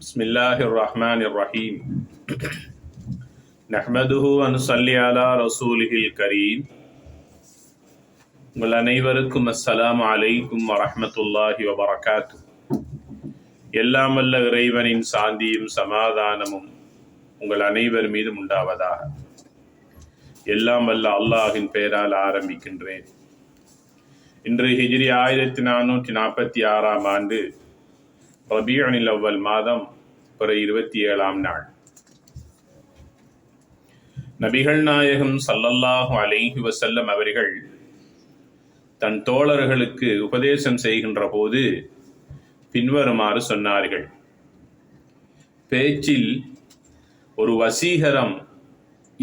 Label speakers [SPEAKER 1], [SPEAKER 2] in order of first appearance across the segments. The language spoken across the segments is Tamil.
[SPEAKER 1] بسم الله الرحمن الرحيم نحمده ونصلي على رسوله الكريم உங்கள் அனைவருக்கும் அஸ்ஸலாமு அலைக்கும் வரஹ்மத்துல்லாஹி வபரகாத்து எல்லாம் வல்ல இறைவனின் சாந்தியும் சமாதானமும் உங்கள் அனைவர் மீதும் உண்டாவதாக எல்லாம் வல்ல அல்லாஹின் பெயரால் ஆரம்பிக்கின்றேன் இன்று ஹிஜ்ரி ஆயிரத்தி நானூற்றி நாற்பத்தி ஆறாம் ஆண்டு ரபியனில் அவ்வல் மாதம் பிற இருபத்தி ஏழாம் நாள். நபிகள் நாயகம் சல்லல்லாஹு அலைஹி வசல்லம் அவர்கள் தன் தோழர்களுக்கு உபதேசம் செய்கின்ற போது பின்வருமாறு சொன்னார்கள். பேச்சில் ஒரு வசீகரம்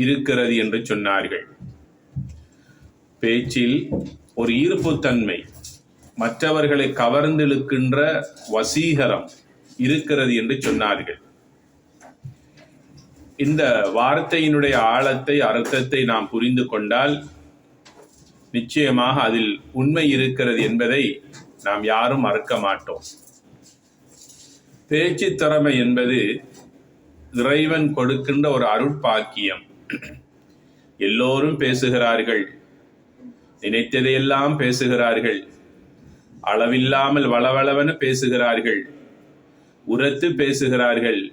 [SPEAKER 1] இருக்கிறது என்று சொன்னார்கள். பேச்சில் ஒரு ஈர்ப்புத்தன்மை மற்றவர்களை கவர்ந்திழுக்கின்ற வசீகரம் இருக்கிறது என்று சொன்னார்கள். இந்த வார்த்தையினுடைய ஆழத்தை அர்த்தத்தை நாம் புரிந்து கொண்டால் நிச்சயமாக அதில் உண்மை இருக்கிறது என்பதை நாம் யாரும் மறக்க மாட்டோம். பேச்சு திறமை என்பது இறைவன் கொடுக்கின்ற ஒரு அருட்பாக்கியம். எல்லோரும் பேசுகிறார்கள். நினைத்ததையெல்லாம் பேசுகிறார்கள். அளவில்லாமல் வளவளவென பேசுகிறார்கள். உரத்து பேசுகிறார்கள்.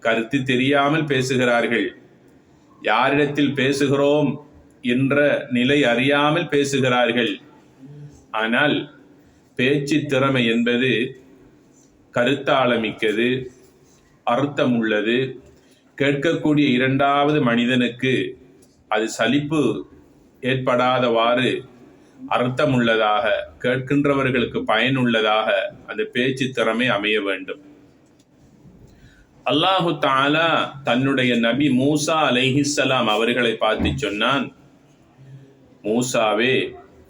[SPEAKER 1] கருத்து தெரியாமல் பேசுகிறார்கள். யாரிடத்தில் பேசுகிறோம் என்ற நிலை அறியாமல் பேசுகிறார்கள். ஆனால் பேச்சு திறமை என்பது கருத்தாளமிக்கது அர்த்தம் உள்ளது கேட்கக்கூடிய இரண்டாவது மனிதனுக்கு அது சலிப்பு ஏற்படாதவாறு அர்த்தமுள்ளதாக கேட்கின்றவர்களுக்கு பயனுள்ளதாக அந்த பேச்சு திறமை அமைய வேண்டும். அல்லாஹு தாலா தன்னுடைய நபி மூசா அலைஹிசலாம் அவர்களை பார்த்து சொன்னான் மூசாவே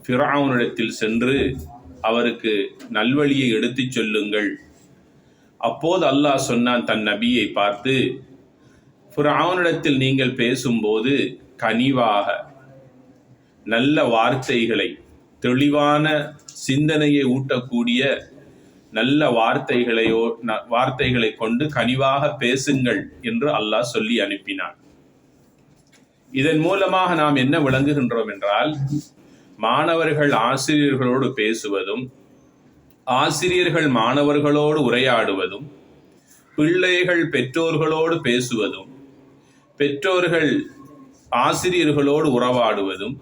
[SPEAKER 1] பிராவுனிடத்தில் சென்று அவருக்கு நல்வழியை எடுத்துச் சொல்லுங்கள். அப்போது அல்லாஹ் சொன்னான் தன் நபியை பார்த்து ஃபிரௌனிடத்தில் நீங்கள் பேசும்போது கனிவாக நல்ல வார்த்தைகளை தெளிவான சிந்தனையை ஊட்டக்கூடிய நல்ல வார்த்தைகளையோ ந- வார்த்தைகளை கொண்டு கனிவாக பேசுங்கள் என்று அல்லாஹ் சொல்லி அனுப்பினான். இதன் மூலமாக நாம் என்ன விளங்குகின்றோம் என்றால் மாணவர்கள் ஆசிரியர்களோடு பேசுவதும் ஆசிரியர்கள் மாணவர்களோடு உரையாடுவதும் பிள்ளைகள் பெற்றோர்களோடு பேசுவதும் பெற்றோர்கள் ஆசிரியர்களோடு உறவாடுவதும்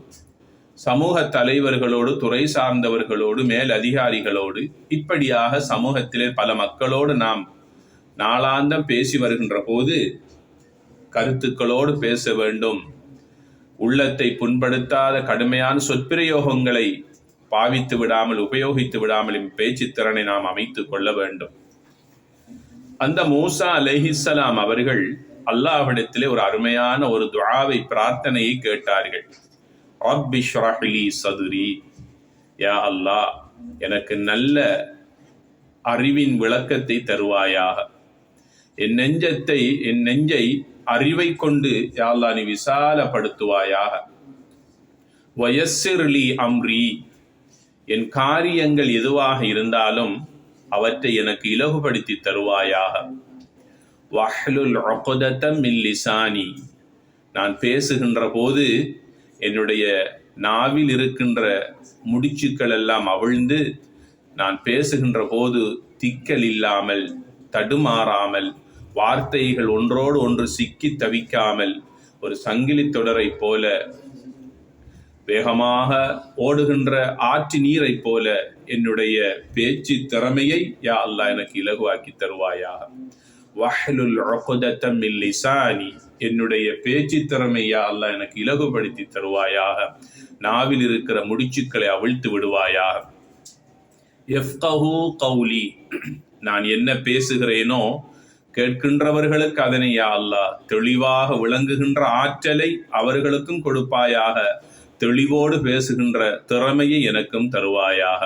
[SPEAKER 1] சமூக தலைவர்களோடு துறை சார்ந்தவர்களோடு மேல் அதிகாரிகளோடு இப்படியாக சமூகத்திலே பல மக்களோடு நாம் நாளாந்தம் பேசி வருகின்ற போது கருத்துக்களோடு பேச வேண்டும். உள்ளத்தை புண்படுத்தாத கடுமையான சொற்பிரயோகங்களை பாவித்து விடாமல் உபயோகித்து விடாமல் பேச்சு திறனை நாம் அமைத்துக் கொள்ள வேண்டும். அந்த மூசா அலஹிசலாம் அவர்கள் அல்லாஹ்விடத்திலே ஒரு அருமையான ஒரு துவாவை பிரார்த்தனையை கேட்டார்கள். ரப்பி ஷ்ரஹ்லி சதுரி. யா அல்லாஹ் எனக்கு நல்ல அறிவின் விளக்கத்தை தருவாயாக. என் நெஞ்சத்தை என் நெஞ்சை அறிவை கொண்டு யா அல்லா நீ விசாலப்படுத்துவாயாக. வயசிர்லி அம்ரி என் காரியங்கள் எதுவாக இருந்தாலும் அவற்றை எனக்கு இலகுபடுத்தி தருவாயாக. வஹ்லுல் மில்லிசானி நான் பேசுகின்ற போது என்னுடைய நாவில் இருக்கின்ற முடிச்சுக்கள் எல்லாம் அவிழ்ந்து நான் பேசுகின்ற போது திக்கல் இல்லாமல் தடுமாறாமல் வார்த்தைகள் ஒன்றோடு ஒன்று சிக்கி தவிக்காமல் ஒரு சங்கிலி தொடரைப் போல வேகமாக ஓடுகின்ற ஆற்று நீரைப் போல என்னுடைய பேச்சு திறமையை யா அல்லாஹ் எனக்கு இலகுவாக்கி தருவாயாக. வஹலுல் உக்தத்தம் மின் லிசானி. என்னுடைய பேச்சு திறமையா அல்ல எனக்கு இலகுபடுத்தி தருவாயாக. நாவில் இருக்கிற முடிச்சுக்களை அவிழ்த்து விடுவாயாக. எஃப்கஹு கௌலி. நான் என்ன பேசுகிறேனோ கேட்கின்றவர்களுக்கு அதனை யா அல்லாஹ். தெளிவாக விளங்குகின்ற ஆற்றலை அவர்களுக்கும் கொடுப்பாயாக. தெளிவோடு பேசுகின்ற திறமையை எனக்கும் தருவாயாக.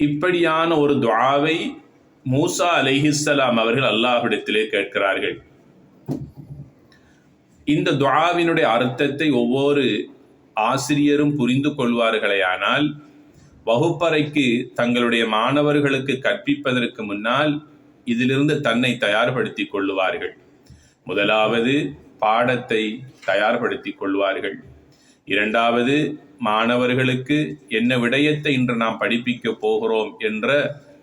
[SPEAKER 1] இப்படியான ஒரு துவாவை மூசா அலைஹிஸ்ஸலாம் அவர்கள் அல்லாஹிடத்திலே கேட்கிறார்கள். இந்த துவாவினுடைய அர்த்தத்தை ஒவ்வொரு ஆசிரியரும் புரிந்து கொள்வார்களேயானால் வகுப்பறைக்கு தங்களுடைய மாணவர்களுக்கு கற்பிப்பதற்கு முன்னால் இதிலிருந்து தன்னை தயார்படுத்திக் கொள்ளுவார்கள். முதலாவது பாடத்தை தயார்படுத்திக் கொள்வார்கள். இரண்டாவது மாணவர்களுக்கு என்ன விடயத்தை இன்று நாம் படிப்பிக்க போகிறோம் என்ற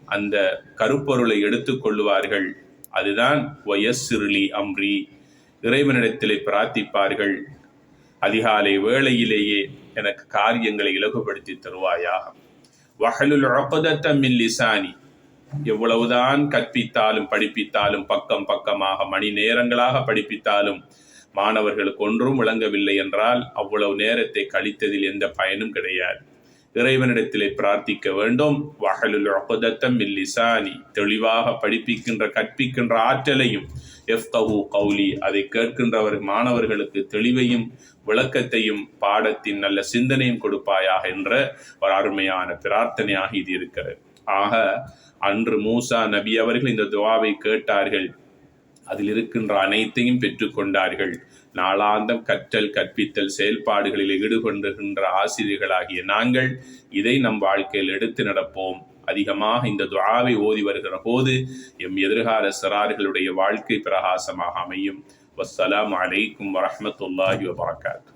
[SPEAKER 1] அந்த கருப்பொருளை எடுத்துக்கொள்வார்கள் அதுதான் வயசிறுலி அம்ரி. இறைவனிடத்திலே பிரார்த்திப்பார்கள். அதிகாலை வேளையிலேயே எனக்கு காரியங்களை இலகுபடுத்தி தருவாயாக. வகலுல் உக்தத்த மின் லிசானி. எவ்வளவுதான் கற்பித்தாலும் படிப்பித்தாலும் பக்கம் பக்கமாக மணி நேரங்களாக படிப்பித்தாலும் மாணவர்களுக்கு ஒன்றும் விளங்கவில்லை என்றால் அவ்வளவு நேரத்தை கழித்ததில் எந்த பயனும் கிடையாது. இறைவனிடத்திலே பிரார்த்திக்க வேண்டும். வஹலுல் ஒப்பதத்தம் இல்லிசானி தெளிவாக படிப்பிக்கின்ற கற்பிக்கின்ற ஆற்றலையும் எஃப்கவு கௌலி அதை கேட்கின்றவர் மாணவர்களுக்கு தெளிவையும் விளக்கத்தையும் பாடத்தின் நல்ல சிந்தனையும் கொடுப்பாயாக என்ற ஒரு அருமையான பிரார்த்தனையாக இது இருக்கிறது. ஆக அன்று மூசா நபி அவர்கள் இந்த துவாவை கேட்டார்கள். அதில் இருக்கின்ற அனைத்தையும் பெற்றுக்கொண்டார்கள். நாளாந்தம் கற்றல் கற்பித்தல் செயல்பாடுகளில் ஈடுபடுகின்ற ஆசிரியர்களாகிய நாங்கள் இதை நம் வாழ்க்கையில் எடுத்து நடப்போம். அதிகமாக இந்த துவாவை ஓதி வருகிற போது எம் எதிர்கால சிறார்களுடைய வாழ்க்கை பிரகாசமாக அமையும். வசலாம் அலைக்கும் வரமத்துல்லாஹி வபரகாத்து.